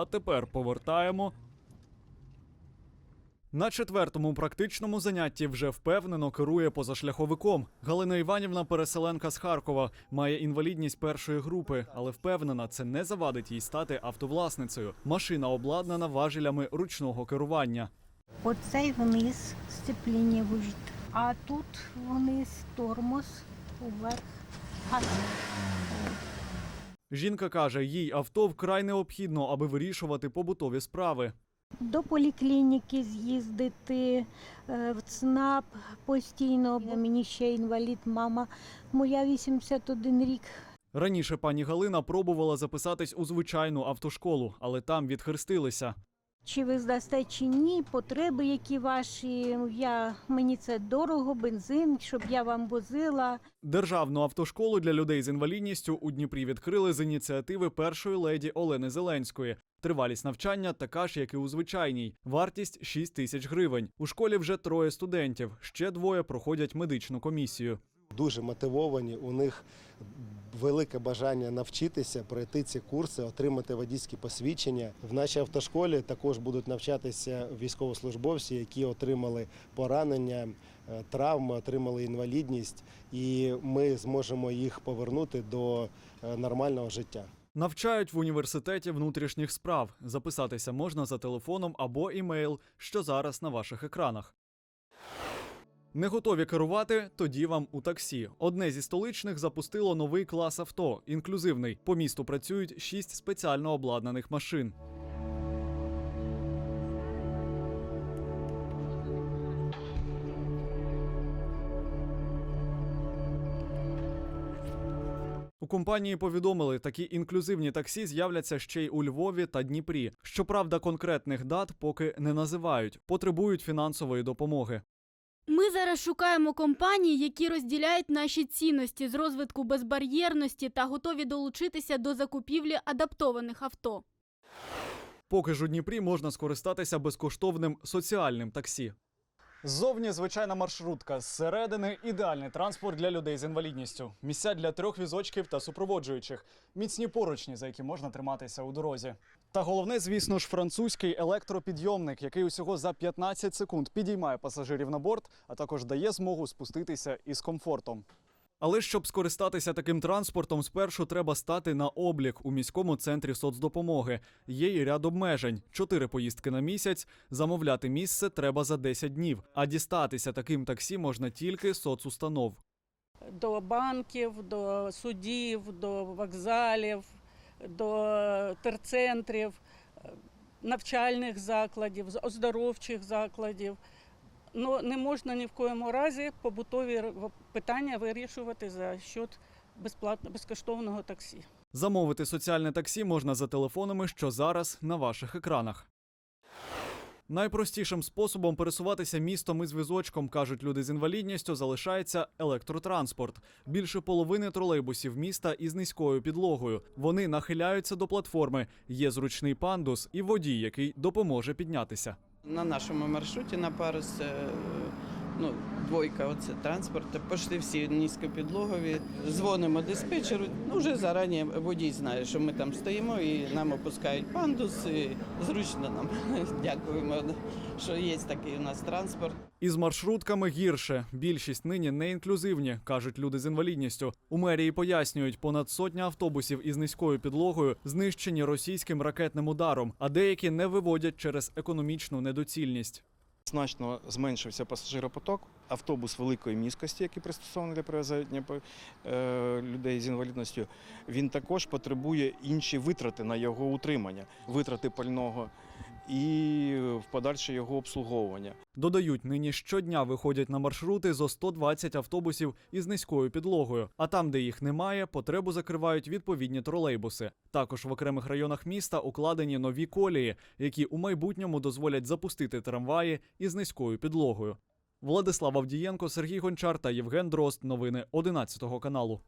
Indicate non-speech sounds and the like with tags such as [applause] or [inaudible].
А тепер повертаємо. На четвертому практичному занятті вже впевнено керує позашляховиком. Галина Іванівна, переселенка з Харкова, має інвалідність першої групи, але впевнена, це не завадить їй стати автовласницею. Машина обладнана важелями ручного керування. Оцей вниз сцепління вижит, а тут вниз тормоз, уверх. газ. Жінка каже, їй авто вкрай необхідно, аби вирішувати побутові справи. До поліклініки з'їздити, е, в ЦНАП постійно. Мені ще інвалід, мама моя 81 рік. Раніше пані Галина пробувала записатись у звичайну автошколу, але там відхрестилися. Чи ви здасте, чи ні, потреби, які ваші. Я, мені це дорого, бензин, щоб я вам возила. Державну автошколу для людей з інвалідністю у Дніпрі відкрили з ініціативи першої леді Олени Зеленської. Тривалість навчання така ж, як і у звичайній. Вартість 6 тисяч гривень. У школі вже троє студентів. Ще двоє проходять медичну комісію. Дуже мотивовані. У них велике бажання навчитися, пройти ці курси, отримати водійські посвідчення. В нашій автошколі також будуть навчатися військовослужбовці, які отримали поранення, е, травми, отримали інвалідність, і ми зможемо їх повернути до е, нормального життя. Навчають в університеті внутрішніх справ. Записатися можна за телефоном або імейл, що зараз на ваших екранах. Не готові керувати? Тоді вам у таксі. Одне зі столичних запустило новий клас авто інклюзивний. По місту працюють шість спеціально обладнаних машин. У компанії повідомили, такі інклюзивні таксі з'являться ще й у Львові та Дніпрі. Щоправда, конкретних дат поки не називають, потребують фінансової допомоги. Ми зараз шукаємо компанії, які розділяють наші цінності з розвитку безбар'єрності та готові долучитися до закупівлі адаптованих авто. Поки ж у Дніпрі можна скористатися безкоштовним соціальним таксі. Ззовні звичайна маршрутка, зсередини ідеальний транспорт для людей з інвалідністю. Місця для трьох візочків та супроводжуючих, міцні поручні, за які можна триматися у дорозі. Та головне, звісно ж, французький електропідйомник, який усього за 15 секунд підіймає пасажирів на борт, а також дає змогу спуститися із комфортом. Але щоб скористатися таким транспортом, спершу треба стати на облік у міському центрі соцдопомоги. Є й ряд обмежень: чотири поїздки на місяць. Замовляти місце треба за 10 днів. А дістатися таким таксі можна тільки соцустанов. до банків, до судів, до вокзалів, до терцентрів, навчальних закладів, оздоровчих закладів. Ну, не можна ні в коєму разі побутові питання вирішувати за счет безплатно, безкоштовного таксі. Замовити соціальне таксі можна за телефонами, що зараз на ваших екранах. Найпростішим способом пересуватися містом із візочком, кажуть люди з інвалідністю, залишається електротранспорт. Більше половини тролейбусів міста із низькою підлогою. Вони нахиляються до платформи. Є зручний пандус і водій, який допоможе піднятися. На нашому маршруті на парус, е, ну, двойка, оце транспорт, пошли всі низькопідлогові. Дзвонимо диспетчеру. Ну, вже зарані водій знає, що ми там стоїмо і нам опускають пандус. І зручно нам. [laughs] Дякуємо, що є такий у нас транспорт. Із маршрутками гірше. Більшість нині не інклюзивні, кажуть люди з інвалідністю. У мерії пояснюють, понад сотня автобусів із низькою підлогою знищені російським ракетним ударом, а деякі не виводять через економічну недоцільність. Значно зменшився пасажиропоток. Автобус великої міськості, який пристосований для перевезення е, людей з інвалідністю, він також потребує інші витрати на його утримання, витрати пального і в подальше його обслуговування. Додають, нині щодня виходять на маршрути зо 120 автобусів із низькою підлогою. А там, де їх немає, потребу закривають відповідні тролейбуси. Також в окремих районах міста укладені нові колії, які у майбутньому дозволять запустити трамваї із низькою підлогою. Владислав Авдієнко, Сергій Гончар та Євген Дрозд. Новини 11 каналу.